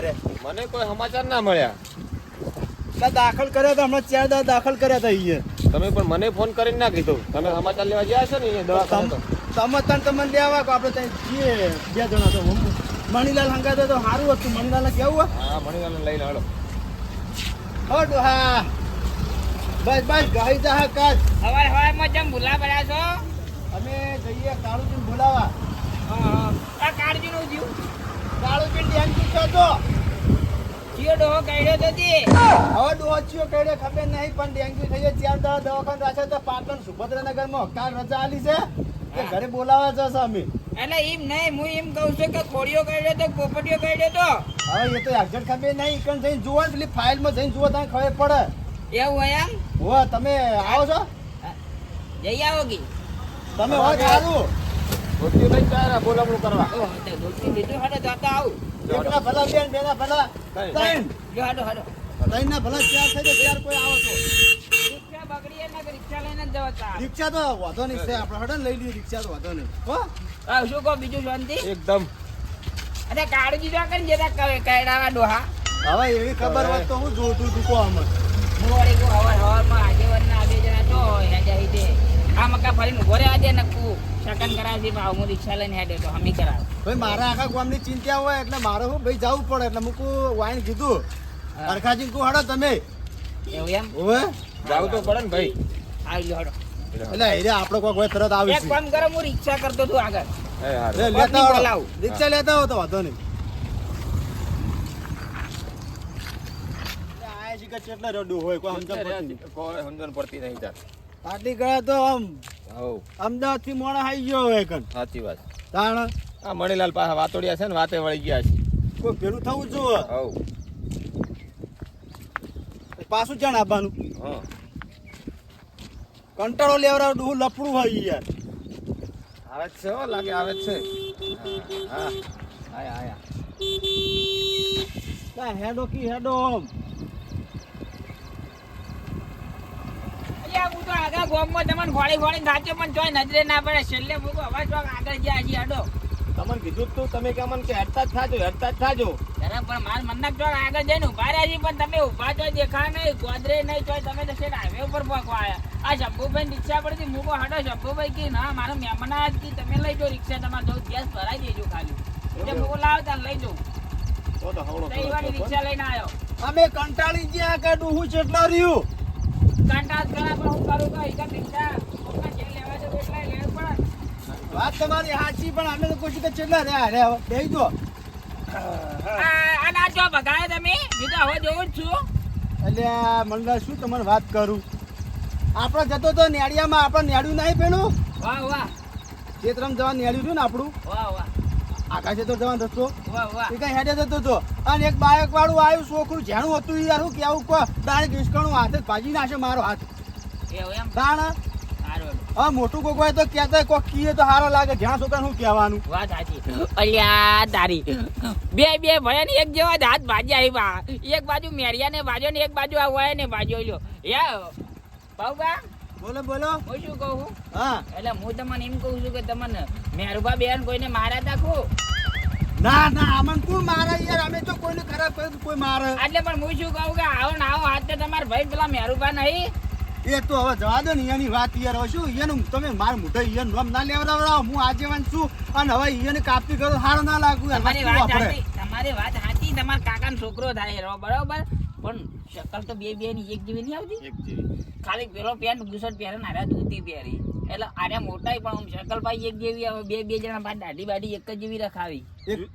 યારે મને કોઈ સમાચાર ના મળ્યા. દાખલ કર્યા હતા હમણાં ચાર દાડા દાખલ કર્યા હતા અહીંયા તમે પણ મને ફોન કરીને ના કીધું. તમે સમાચાર લેવા ગયા છો ને દવા દવાખાને તો? તમે તને તમને લેવા કે આપણે ત્યાં જઈએ બે જણા તો. હું- મણીલાલ હંગાતો તો સારું હતું. મણીલાલ કેવું હા મણીલાલને લઈને હાલો. હો હા. બસ બસ ગઈ જા કાચ હવાર હવારમાં જેમ ભૂલા પડ્યા છો? અમે જઈએ કાળુજી બોલાવા. આ કાળજી નું જીવ. કાળુજી ડેન્ગ્યુ છે તો જીઓ ડોહો કાઢ્યો તો તે. હવે ડોચીઓ કાઢ્યો ખબર નહીં પણ ડેન્ગ્યુ થઈ ગયો. ચાર દાડા દવાખાને રાખે તો પાટણ સુભદ્રાનગરમાં. કાલ રજા આલી છે તે ઘરે બોલાવા જશે અમે? એટલે એમ નહીં હું એમ કહું છું કે ખોડીઓ કાઢ્યો તો પોપટીઓ કાઢ્યો તો? હવે એ તો એક્ઝેક્ટ ખબર નહીં ઈકણ જઈને જુઓ ને પેલી ફાઇલમાં જઈને જુઓ તમને ખબર પડે. એવું હોય એમ? હો તમે આવો છો? જઈ આવો ગી તમે હોય સારું બોલામણું કરવા. ઓહ દીધું હાડો તો આવું. એકના ભલા બેન બેના ભલા. ત્રણ જો હાડો હાડો ત્રણના ભલા ચાર થઈ જાય ત્યાર કોઈ આવો તો રિક્ષા બગડી કે રિક્ષા લઈને જ જવા રિક્ષા તો વાંધો નહીં છે આપણે હડે લઈ લઈએ રિક્ષા તો વાંધો નહીં. હો? શું કહો બીજું શાંતિ? એકદમ. અરે કાળજી જો કરીને જતા કાઢાવા ડોહા. હવે એવી ખબર હોત તો હું જોતું તું કો આમ વળી કહું હવાર હવારમાં આગેવાનના બે જણા તો આ મકા ફરીને ઊભો શકન ભાવ હું રિક્ષા લઈને હેડે તો હમી કરાવ. ભાઈ મારા આખા ગામની ચિંતા હોય એટલે મારે હું ભાઈ જવું પડે એટલે મૂકું વાઈન કીધું. અરખાજી તું હડો તમે. એવું એમ? ઓવે જાવું તો પડે ને ભાઈ. આવી લો હડો એટલે હેરે આપણે કોઈ કોઈ તરત એક કામ કરો હું રિક્ષા કરતો તું આગળ. એ લેતા આવો. રિક્ષા લેતા હો તો વાંધો નહીં. આયા છે કે કેટલા રડું હોય કોઈ સમજણ પડતી નહીં. કોઈ સમજણ પડતી નહીં તાર પાટી ગયા તો આમ હવ. અમદાવાદથી મોડા આવી ગયો હવે કન સાચી વાત. તાણ? આ મણીલાલ પાસે વાતોડિયા છે ને વાતે વળી ગયા છે. કોઈ ભેરું થવું જોવે. હવ. પાછું જાણ આપવાનું. હા. કંટાળો લેવડાવ હું લફડું હોય યાર. આવે જ છે હો લાગે આવે જ છે. હા આયા આયા. હેડો કી હેડો આમ. અલ્યા હું તો આગળ ગોમમાં તમને ફોડી ફોડી ખાચો પણ ચોય નજરે ના પડે. છેલ્લે મૂકો હવે ચોક આગળ જ્યાં હજી હડો તમને કીધું જ તમે કે અમને કે હેડતા જ થાજો હેડતા જ થાજો. અરે પણ માર મનના ચોક આગળ જઈને ઊભા રહ્યા છીએ પણ તમે ઊભા ચોય દેખા નહીં ગોદરે નહીં ચોય તમે તો શેઠ હાઈવે ઉપર પહોંચવા આવ્યા. આ શંભુભાઈ રિક્ષા પરથી મૂકો હડો શંભુભાઈ કી ના મારો મહેમાન આજ કી તમે લઈ જાઓ રિક્ષા તમારે ગેસ ભરાઈ દેજો ખાલી. એટલે મૂકો લાવ તાર લઈ જાઉં તો તો વાળી રિક્ષા લઈને આવ્યો. અમે કંટાળી ગયા કે ડુહું ચેટલા રહ્યું. વાત તમારી સાચી પણ અમે તો કોશિશ કે ચેટલા રહ્યા? અરે હવે બેહી દો આ જો ભગાય તમે. હું હવે જોઉં છું. એટલે આ મંડળ શું તમને વાત કરું? આપણે જતો તો નેડિયામાં આપણે નેડ્યું નહીં પેલું? વાહ વાહ. ચેતરમ જવા નેડ્યું હતું ને આપણું? વાહ વાહ. આકાશે તો જવાનો રસ્તો એ કઈ હેડે જતો હતો અને એક બાયક વાળું આવ્યું છોકરું જેનું હતું યાર શું કેવું કો તારે ઈસકણું હાથે જ ભાજી નાખે મારો હાથ. કારણ હા મોટું કોક હોય તો કહેતા કોક કીએ તો સારો લાગે. જ્યાં છોકરા શું કહેવાનું? વાત સાચી. અલ્યા તારી બે બે ભયા ને એક જેવા જ હાથ ભાજી આવ્યા એક બાજુ મેરિયા ને બાજુ ને એક બાજુ આ વયા ને બાજુ લ્યો. યા બાબા. બોલો બોલો. હું શું કહું હા. એટલે હું તમને એમ કહું છું કે તમને મેરુભા બેન કોઈને મારા દાખો ના ના અમન કોણ મારે યાર? અમે તો કોઈને ખરાબ કર્યું કોઈ મારે. એટલે પણ હું શું કહું કે આવો ના આવો હાથ તમારા ભાઈ પેલા મેરુભા નહીં? એ તો હવે જવા દો ને એની વાત યાર. હવે શું એનું તમે માર મોઢે ઈયન નામ ના લેવડાવડાવો હું આજેવાન છું. અને હવે ઈયને કાપી કરો સારો ના લાગુ તમારી વાત સાચી તમારી વાત સાચી. તમારા કાકાનો છોકરો થાય રો બરાબર? પણ શકલ તો બે બે ની એક જેવી નહીં આવતી? એક જેવી. ખાલી પેલો પેન્ટ બુશર્ટ પહેરે ને આર્યા ધોતી પહેરી. એટલે આર્યા મોટાઈ પણ શકલ ભાઈ એક જેવી આવે બે બે જણા બાદ દાઢી બાઢી એક જ જેવી રખાવી.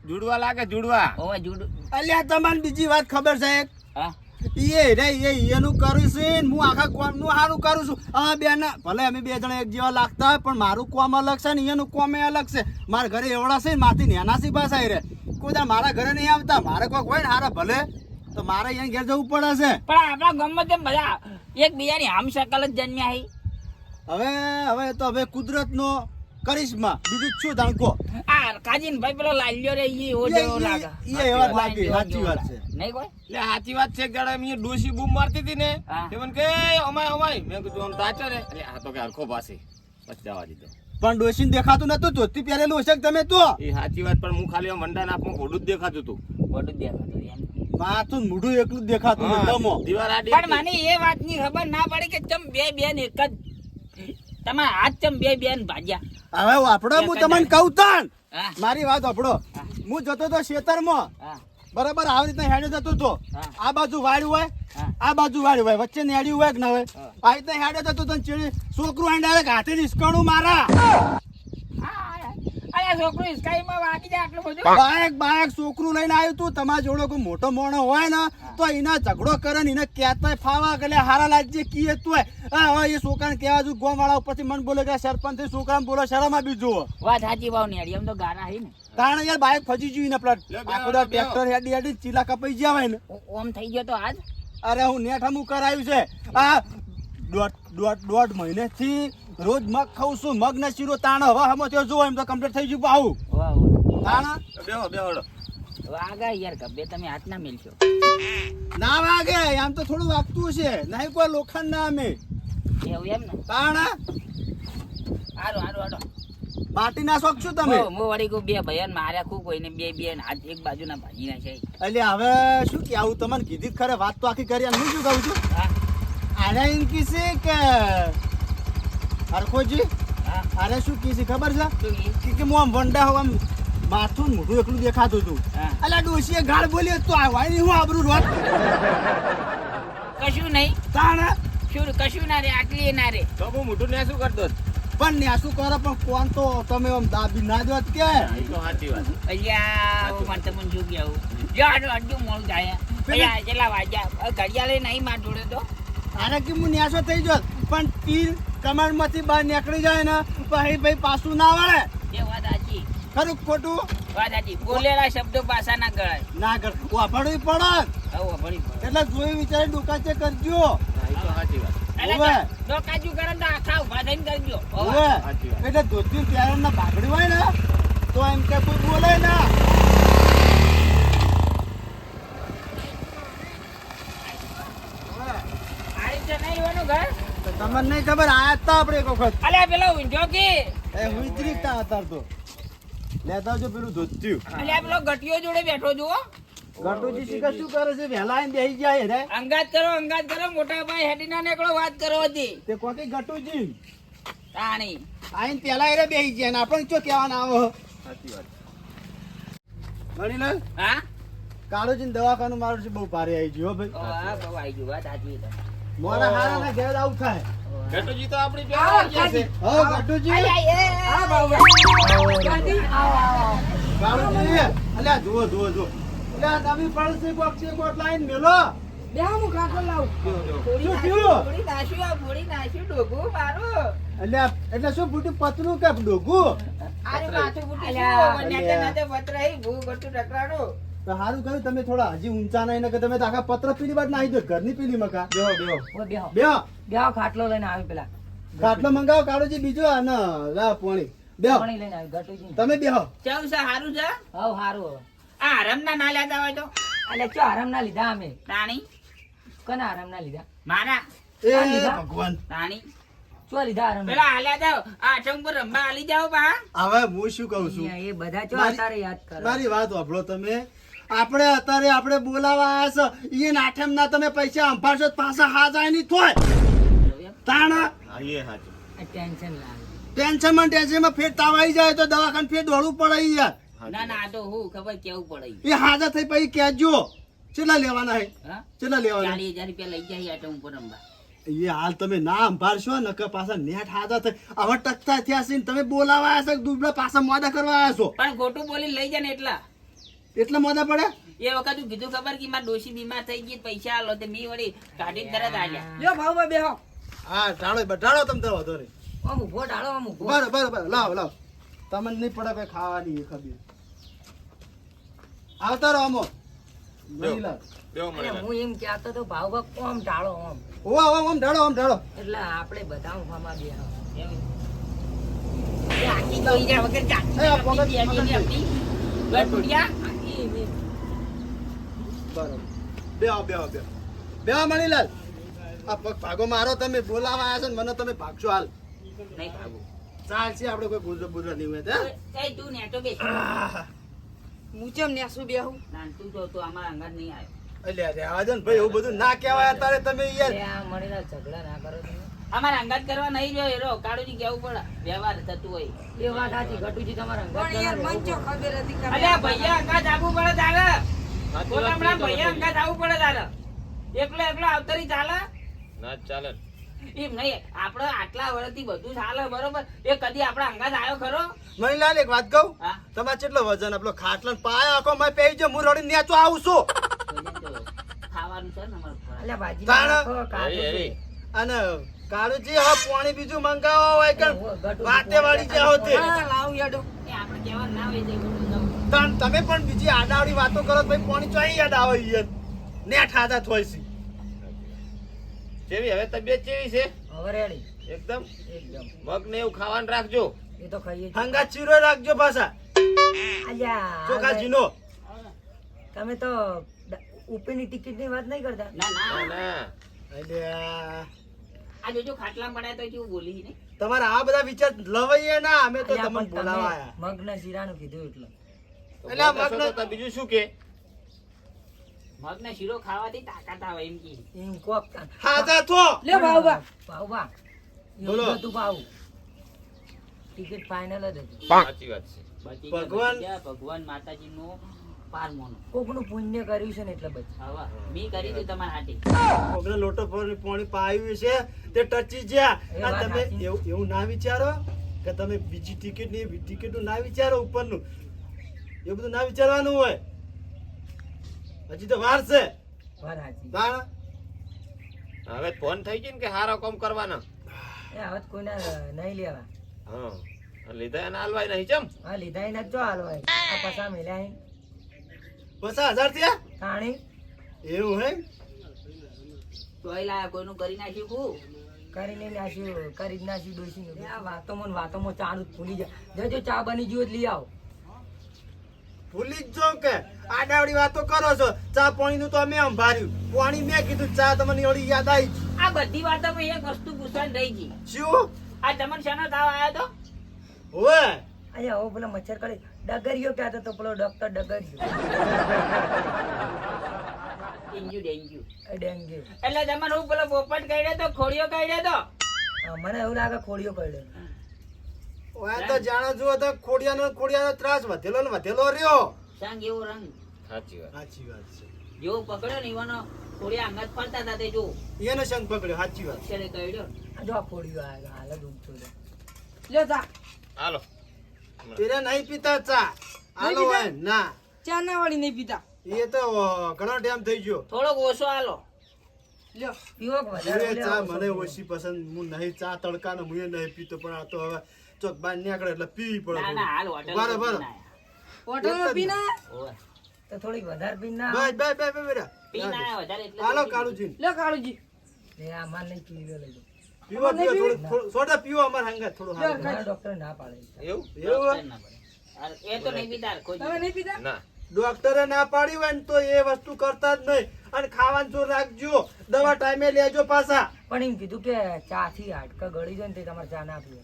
જુડવા લાગે જુડવા? ઓવે જુડ અલ્યા તમને બીજી વાત ખબર છે એક? હા? એ રે એ એનું કરું છું હું આખા કોમનું સારું કરું છું. હા બેન ભલે અમે બે જણા એક જેવા લાગતા હોય પણ મારું કોમ અલગ છે ને એનું કોમ એ અલગ છે. મારા ઘરે એવડા છે ને મારથી નેના સી પાસે રે. કોઈ મારા ઘરે નહીં આવતા. મારે કોઈ હોય ને હારા ભલે. તો મારે અહીંયા ઘેર જવું પડે છે. પણ આપણા ગામમાં તેમ બધા એકબીજાની આમ શકલ જ જન્મ્યા હી? હવે હવે તો હવે કુદરતનો કરિશ્મા. બીજું શું જાણકો આ કાજીન ભાઈ પેલો લાલ્યો રે ઈ એવો જેવો લાગે. ઈ એવા લાગે, સાચી વાત છે. નહીં કોઈ? લે સાચી વાત છે કે મી ડોસી બૂમ મારતી હતી ને. તે મને કે અમાય અમાય. મેં કીધું આમ તાચો રે. એટલે આ તો કે હરખો પાસે બસ જવા દીધો. પણ ડોશીને દેખાતું નતું ધોતી પહેરેલું હશે તમે તો? એ સાચી વાત પણ હું ખાલી વંડા નાખમાં ઘોડું જ દેખાતું હતું. વડું દેખાતું માથું મોઢું એકલું જ દેખાતું તમો. દીવાલ આડી પણ મને એ વાતની ખબર ના પડી કે ચમ બે બેન એક જ. તમારા હાથ ચમ બે બેન ભાગ્યા. હવે આપડો હું તમને કહું તણ મારી વાત આપડો હું. જતો તો ખેતરમાં હા. બરાબર આવી રીતના હેડે જતો તો આ બાજુ વાડ્યું હોય આ બાજુ વાડ્યું હોય વચ્ચે નેડ્યું હોય કે ના હોય? હા. આ રીતના હેડે જતો તો ને છોકરું ડાયરેક્ટ હાથે નિષ્કણું મારા. આ છોકરો હિસકાઈમાં વાગી જાય આટલું બધું. બાયક બાયક છોકરું લઈને આવ્યું તું તમારા જોડે કોઈ મોટો મોણો હોય ને તો એના ઝઘડો કરે ને એને કહેતા ફાવા કે હારા લાગજે કીએ તું હા એ છોકરાને કહેવા છું ગોમ વાળા ઉપરથી મન બોલે કે સરપંચથી છોકરાને બોલો શરમ આપી જુઓ. વાત સાચી ભાવ ને એમ તો ગારા હી ને. કારણ યાર બાઈક ફજી ગયું ને પ્લટ લે, બે આખો ટ્રેક્ટર હેડી હેડી ચીલા કપાઈ ગયા હોય ને. ઓમ થઈ ગયો તો આજ? અરે હું નેટ હમું કરાયું છે. આ દોઢ દોઢ દોઢ મહિનેથી રોજ મગ ખાઉં છું મગ ને શીરો તાણ. હવા હમો થયો જો એમ તો કમ્પ્લીટ થઈ ગયું પાહું વાહ વાહ. તાણ? બેહો બેહો. વાગા યાર ગબ્બે તમે હાથ ના મેલશો ના વાગે આમ તો થોડું વાગતું છે. નહીં કોઈ લોખંડ ના અમે એવું એમ ને? તાણ? હારું આરો હાલો. માટી ના શોખ છો તમે? મો હું વળી કહું બે ભયન માર્યા ખૂબ કોઈને બે બે હાથ એક બાજુના ભાજી ના છે એટલે હવે શું કે આવું તમને કીધી ખરે વાત તો આખી કરી અને હું શું કહું છું? આને એમ કીશે કે હરખોજી હા. અરે શું કીધી? ખબર છે? કે કે હું આમ વંડા હોઉં માથું મોઢું એકલું દેખાતું હતું. અલા ડોશીએ ગાળ બોલી તો આવાય નહીં હું આબરૂ રોત? કશું નહીં. તાણ? શું કશું ના રે આટલી ના રે. તો હું મોઢું ને શું કરતો? પણ ને શું કરો પણ કોણ તો? તમે આમ દાબી ના દો કે. સાચી વાત. અહીંયા હું મને તમને શું કહેવું? જો અડધું મોડું થાય અહીંયા જેલા વાજ્યા ઘડિયાળે નહીં માર જોડે તો? આને કે હું ન્યાસો થઈ જોત પણ તીર કમરમાંથી બહાર નીકળી જાય ને પછી ભાઈ પાછું ના વળે. એ વાત સાચી. ખરું ખોટું? વાત સાચી. બોલેલા શબ્દો પાછા ના ગળાય ના ગળ વાપરવું પડે. આવું ભણી એટલે જોઈ વિચારી ડુકાચે કરજો. સાચી વાત. એટલે ધોતી ત્યારે ના બાગડી હોય ને તો એમ કે કોઈ બોલે ના આ રીતે નહીં રહેવાનું ઘર તો તમને નહીં ખબર આયા હતા આપણે એક વખત. અલે પેલો ઊંધો કે? એ હું તા હતા તો. લેતા જો પેલું ધોત્યું. અલે પેલો ગટિયો જોડે બેઠો જો ગટુજી શીખર શું કરે છે? વહેલા આઈને બેસી જાય રે અંગાત કરો અંગાત કરો મોટા ભાઈ હેડીના નીકળો વાત કરો હતી તે કોકી ગટુજી તાણી. આઈને પેલા એરે બેસી જાય ને આપણે ચો કહેવાના આવો. સાચી વાત. મણીલાલ હા? કાળુજી દવાખાનું મારું છે બહુ ભારે આવી ગયો ભાઈ. હા બહુ આવી ગયું વાત સાચી મોડા હારા ના ઘેર આવું થાય ઘટુજી તો આપણી પહેલા આવી ગયા છે. હો ગટુજી કાળુજી અલ્યા જુઓ જુઓ જુઓ અલ્યા તમે પડશે કોક છે લાઈન મેલો થોડી શું નાખ્યું, થયું? થોડી નાખ્યું, આ ડોગું મારું. અલ્યા એટલે શું ફૂટ્યું પતરું કે ડોગું આરે માથું ફૂટી શું વન્યા વન્યાતે નતે વતરાઈ ભૂ ગટુ ટકરાડું. તો સારું કહ્યું તમે થોડા હજી ઊંચા નહીં ને કે તમે તો આખા પત્ર પીલી બાદ નાહી દો ઘરની પીલી મકા. બેહો બેહો. બેહો. બેહો. ખાટલો લઈને આવી પેલા. ખાટલો મંગાવો કાળુજી બીજો અને લા પોણી. બેહો. પોણી લઈને આવી ઘટુજી. તમે બેહો. ચાલ સા હારું છે? હવ હારું હવે. આ હરામના ના લેતા હોય તો? એટલે ચો આરામ ના લીધા અમે? તાણી કના આરામ ના લીધા? મારા? એ ભગવાન. તાણી ચો લીધા આરામ પેલા હાલ્યા જાવ આ આઠમ પર રમવા હાલી જાવ હવે હું શું કહું છું? એ બધા ચો અત્યારે યાદ કરો. મારી વાત વાપરો તમે. આપણે અત્યારે આપણે બોલાવા આવ્યા છો. એ નાઠેમ ના તમે પૈસા અંભાશો તો પાછા હાથ નહીં થોય. તાણ હા. ટેન્શન લાગે ટેન્શનમાં ટેન્શનમાં ફેર તાવ આવી જાય તો દવાખાને ફેર દોડવું પડે યાર. ના ના આ તો હું ખબર કેવું પડે એ હાજર થઈ પછી કહેજો. કેટલા લેવાના હે? હા? કેટલા લેવાના? ચાલીસ હજાર રૂપિયા લઈ જાય આટો પર રમવા એ હાલ તમે ના સંભાળશો ને કે પાછા નેટ હાજર થઈ. હવે ટકતા થયા છે ને તમે બોલાવા આવ્યા છો દુબળા પાછા મોડા કરવા આવ્યા છો? પણ ખોટું બોલી લઈ જાય ને એટલા. એટલે મોદા પડે એ વખત હું કીધું ખબર કે મારા ડોશી બીમાર થઈ ગઈ પૈસા આલો તે મી વળી કાઢી તરત આવ્યા જો ભાવ બેહો. હા ઢાળો ઢાળો તમે તો વધો રે ઓમ ઊભો ઢાળો આમ ઊભો. બરાબર બરાબર લાવ લાવ. તમને નહીં પડે ભાઈ ખાવાની ખબર. આવતા રહો અમો. હું એમ કહેતો તો ભાવ ભાવ કોમ ઢાળો ઓવા ઓવા ઓમ ઢાળો ઓમ ઢાળો. એટલે આપણે બધા ઉભામાં બેહો. આખી જોઈ વગર બે- બરાબર. બેહો બેહો બેહો. બેહો મણીલાલ. આ પગ ભાગો મારો તમે બોલાવા આવ્યા છો ને મને તમે ભાગશો હાલ. નહીં ભાગું. ચાલશે આપણે કોઈ ગુજર બુજર નહીં હોય તે તું નેટો બેસ. હું ચમ નેસું બેહું? ના, તું તો તો આમાં અંગત નહીં આવ્યો એટલે રહેવા ભાઈ એવું બધું ના કહેવાય અત્યારે તમે યાર. અરે મળીને ઝઘડા ના કરો તમે. અમારે અંગાત કરવા નહીં જોઈએ રો કાળુજી કેવું પડે. વ્યવહાર થતું હોય. એ વાત સાચી ઘટુજી તમારા અંગાત પણ યાર મન ચો ખબર હતી કે અલ્યા ભૈયા અંગાત આવવું પડે તારે. વાત ભૈયા. અંગાત આવવું પડે તારે. એકલો એકલો આવતરી ચાલે? ના ચાલે. એમ નહીં આપણે આટલા વર્ષથી બધું ચાલે બરોબર? એ કદી આપણા અંગાત આવ્યો ખરો? મણીલાલ એક વાત કહું? હા. તમારે કેટલો વજન આપણો ખાટલો પાય આખો મેં પેઈ જો હું રડી નેચો આવું છું. ખાવાનું છે ને અમારે અલ્યા. એ. અને કાળુજી હવે પાણી બીજું મંગાવો હોય કે વાતે વાળી જાઓ તે. હા લાવ યાડો એ આપણે કહેવાનું ના હોય તે બધું તો. તાણ તમે પણ બીજી આડાવડી વાતો કરો ભાઈ પાણી ચોઈ યાદ આવે યાર ને ઠાતા થોય છે કેવી હવે તબિયત કેવી છે? હવે રેડી એકદમ? એકદમ. મગ ને એવું ખાવાનું રાખજો. એ તો ખાઈએ. હંગા ચીરો રાખજો પાછા. અલ્યા ચોખા જીનો? તમે તો ઉપરની ટિકિટની વાત નહીં કરતા? ના ના ના ના. અલ્યા. આ જોજો ખાટલા મળ્યા તો કેવું બોલી ને? તમારા આ બધા વિચાર લવાઈએ ના અમે તો તમને બોલાવા આયા. મગના શીરાનું કીધું એટલે. એટલે તો બીજું શું કે? મગ શીરો ખાવાથી તાકાત આવે એમ કી. એમ કોક હાથા થો. લે બાબા ભાવ બા બોલો. તું ભાવ ટિકિટ ફાઇનલ જ હતી. સાચી વાત છે. ભગવાન- ભગવાન માતાજી નો કોકનું પુણ્ય કર્યું છે ને એટલે બચ હવે મી કરી દીધું તમારા કોકને લોટો પર પાણી પાયું છે તે ટચી જ્યાં એ તમે એવું એવું ના વિચારો કે તમે બીજી ટિકિટની ટિકિટનું ના વિચારો ઉપરનું. એ બધું ના વિચારવાનું હોય. હજી તો વાર છે. વાર તાણ? હવે ફોન થઈ ગયો ને કે હારો કોમ કરવાનો? એ હવે કોઈને નહીં લેવા. હા. લીધા એને હાલવાય નહીં ચમ? હા લીધા એના જો હાલવાય. આ પસા મેલ્યા પચાસ હજાર થયા? કાણી એવું હે? તોય લાયા કોઈનું કરી નાખ્યું કુ કરીને નાખ્યું કરી જ નાખ્યું ડોસી આ વાતોમાં ને વાતોમાં ચાલુ જ ભૂલી જાય. જજો ચા બની ગયું લઈ આવો. ભૂલી જ જો કે? આડાવડી વાતો કરો છો. ચા પાણી નું તો અમે અંભાર્યું. પાણી મેં કીધું ચા તમને ઓળી યાદ આવી આ બધી વાતોમાં એક વસ્તુ પૂછવાની રહી ગઈ. શું? આ તમને શાનો તાવ આવ્યો તો? ઓય! અહીંયા હો પેલા મચ્છર કરી ડગરિયો કહેતો તો પેલો ડોક્ટર ડગરિયો ડેન્ગ્યુ ડેન્ગ્યુ. એ ડેન્ગ્યુ. એટલે તમે હું પેલો પોપટ કાઢ્યો તો ખોડિયો કાઢ્યો તો? મને એવું લાગે ખોડિયો પડ્યો ઓય તો જાણો જુઓ તો ખોડિયાનો ખોડિયાનો ત્રાસ વધેલો ને વધેલો રહ્યો. સાંગ એવો રંગ. સાચી વાત. સાચી વાત છે. જેવો પકડ્યો ને એવાનો ખોડિયા અંગત ફરતા હતા તે જો. એનો સંગ પકડ્યો સાચી વાત. છે કાઢ્યો આ જો ખોડિયો આવે હાલ જ ઊંચો છે. લે જા. હાલો. પેલા નહીં પીતા ચા. આલો? હોય ના ચા ના. વાળી નહીં પીતા. એ તો ઘણો ટાઈમ થઈ ગયો. થોડોક ઓછો આલો. ચા મને. ઓછી પસંદ. હું નહીં ચા તડકા હું એ નહીં પીતો પણ આ તો હવે ચોક બાર નીકળે એટલે પીવી પડે ના ના હોટલ બરાબર હોટલમાં તો થોડીક વધારે પીને ના બસ બસ બસ બસ. બેટા પી ના આયા વધારે એટલે હાલો કાળુજી. લે કાળુજી. લે આ માર નહીં પીવી લઈ જાઓ. પીવો પીવો થોડું થોડું સોડા પીવો અમાર હંગાત થોડું ડોક્ટરે ના પાડે. એવું? એવું? ના એ તો નહીં પીતા તમે નહીં પીતા? ના. ડોક્ટરે ના પાડી હોય ને તો એ વસ્તુ કરતા જ નહીં. અને ખાવાનું જો રાખજો. દવા ટાઈમે લેજો પાછા. પણ એમ કીધું કે ચા થી હાડકા ગળી જાય ને તે તમારે ચા ના પીવે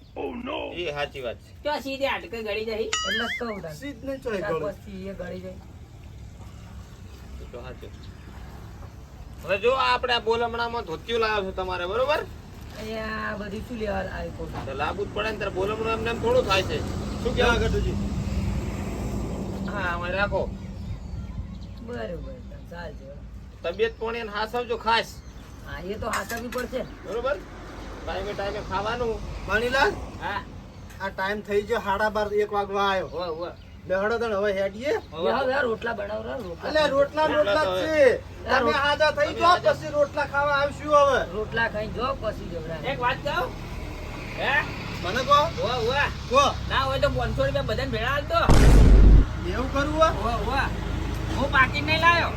એ સાચી વાત છે. તો સીધે હાડકા ગળી જાય? એટલે જ કહું તને. સીધ નહીં ચોય પછી એ ગળી જાય. તો સાચું હવે જો આપણે બોલમણામાં ધોતિયું લાવ્યો છું તમારે બરોબર? અહીંયા બધી શું લેવા આવી ખોટું તો લાવવું જ પડે ને ત્યારે બોલમણું એમને એમ થોડું થાય છે. શું કહેવા ગટુજી હા અમે રાખો. બરોબર ચાલશે તબિયત પાણી અને હાસવજો ખાસ. હા એ તો હાથવી પડશે. બરોબર? ટાઈમે ટાઈમે ખાવાનું. માનીલાલ હા. આ ટાઈમ થઈ ગયો સાડા બાર એક વાગવા આવ્યો. હોય હોય બે હળો તણ હવે હેડીએ. યાર, યાર, રોટલા બનાવો રોટલા રોટલા રોટલા છે. તમે હાજા થઈ જાઓ પછી રોટલા ખાવા આવશું હવે. રોટલા ખાઈ જો પછી જવડાય એક વાત કહું? હે? મને કહો. હોય હોય કહો. ના હોય તો પાંચસો રૂપિયા બધાને ભેળા હાલતો એવું હોય હોય હોય હું પાકીટ નહીં લાયો.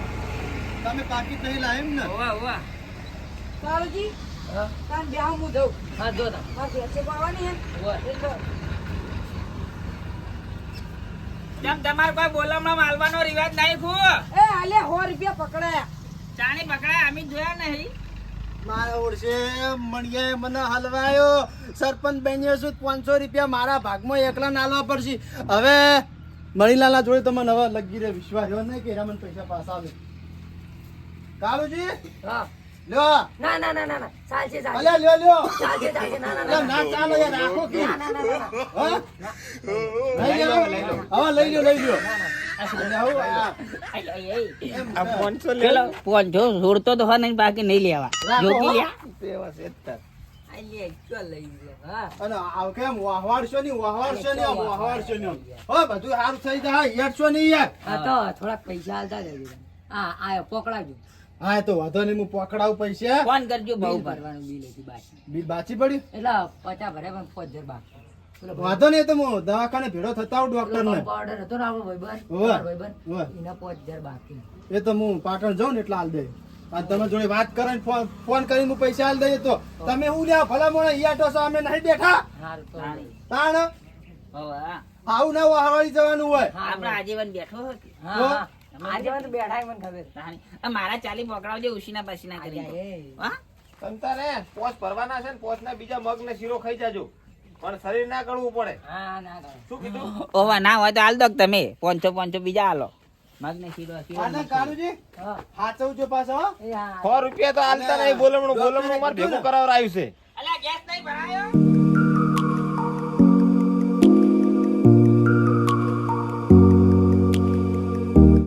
તમે પાકીટ નહીં એમ ને? હોય હોય કાળુજી હા? તાન બે હું દઉં હા જો તમે મારે ભેંસે પાવાની હે. એટલે તેમ તમારે કોઈ બોલમણો માલવાનો રિવાજ નહીં ખુ? એ આલે 100 રૂપિયા પકડાયા ચાણી પકડાયા અમે જોયા નહીં? મારા ઓળશે મણિયાએ મને હલવાયો. સરપંચ બન્યો છું પાંચસો રૂપિયા મારા ભાગમાં એકલા નાલવા પડશે? હવે મણીલાલા જોડે તમને હવે લગી રે વિશ્વાસ. ને કે મને પૈસા પાછા આવે. કાળુજી? હા. લ્યો. ના ના ના ના ના. ચાલશે ચાલશે. અલ્યા લ્યો લ્યો. ચાલશે ચાલશે. ના ના ના ના. ચાલો યાર રાખો કે. ના ના ના ના હા? લઈ લો લઈ લો હા લઈ લો. લઈ લો બાકી લેવા થોડાક પૈસા આલતા જજો. હા આ પકડાજો હા તો વાંધો નહીં હું પકડાવું પૈસા ફોન કરજો બહુ ભરવાનું બિલ હતી બાકી બિલ બાચી પડ્યું એટલે પચાસ ભરે પણ પાંચ હજાર બાકી. વાંધો નહીં તો હું દવાખાને ભેડો થતા આવું ડોક્ટર ને. ઓર્ડર હતો ને આપણો ભાઈબંધ. એના પાંચ હજાર બાકી. એ તો હું પાટણ જાઉં ને એટલે હાલ દે. અને તમે જોડે વાત કરીને ફોન ફોન કરીને હું પૈસા હાલ દઈએ તો. તમે હું લ્યા ભલા મોણા ઈયા તો છો અમે નહીં બેઠા. તાણ? આવું ના વાહવાડી જવાનું હોય. આપણે આજીવન બેઠો હા. હા. આજે મને બેઠા મને ખબર. તાણી. મારા ચાલી પકડાવજે ઉશીના પસીના કરી હા? તમ પોચ ભરવાના છે ને પોચ ના બીજા મગ ને શીરો ખાઈ જાજો. પણ શરીર ના કરવું પડે. હા ના ના શું કીધું? ઓવા ના હોય તો હાલ દો તમે. પોંચો પોંચો બીજા હાલો. મગ ને શીરો શીરો કાળુજી હાચવજો પાછો સો રૂપિયા તો હાલતા નહીં બોલમણું બોલમણું મારે ભેગું કરાવર આવ્યું છે. અલ્યા ગેસ નહીં ભરાયો?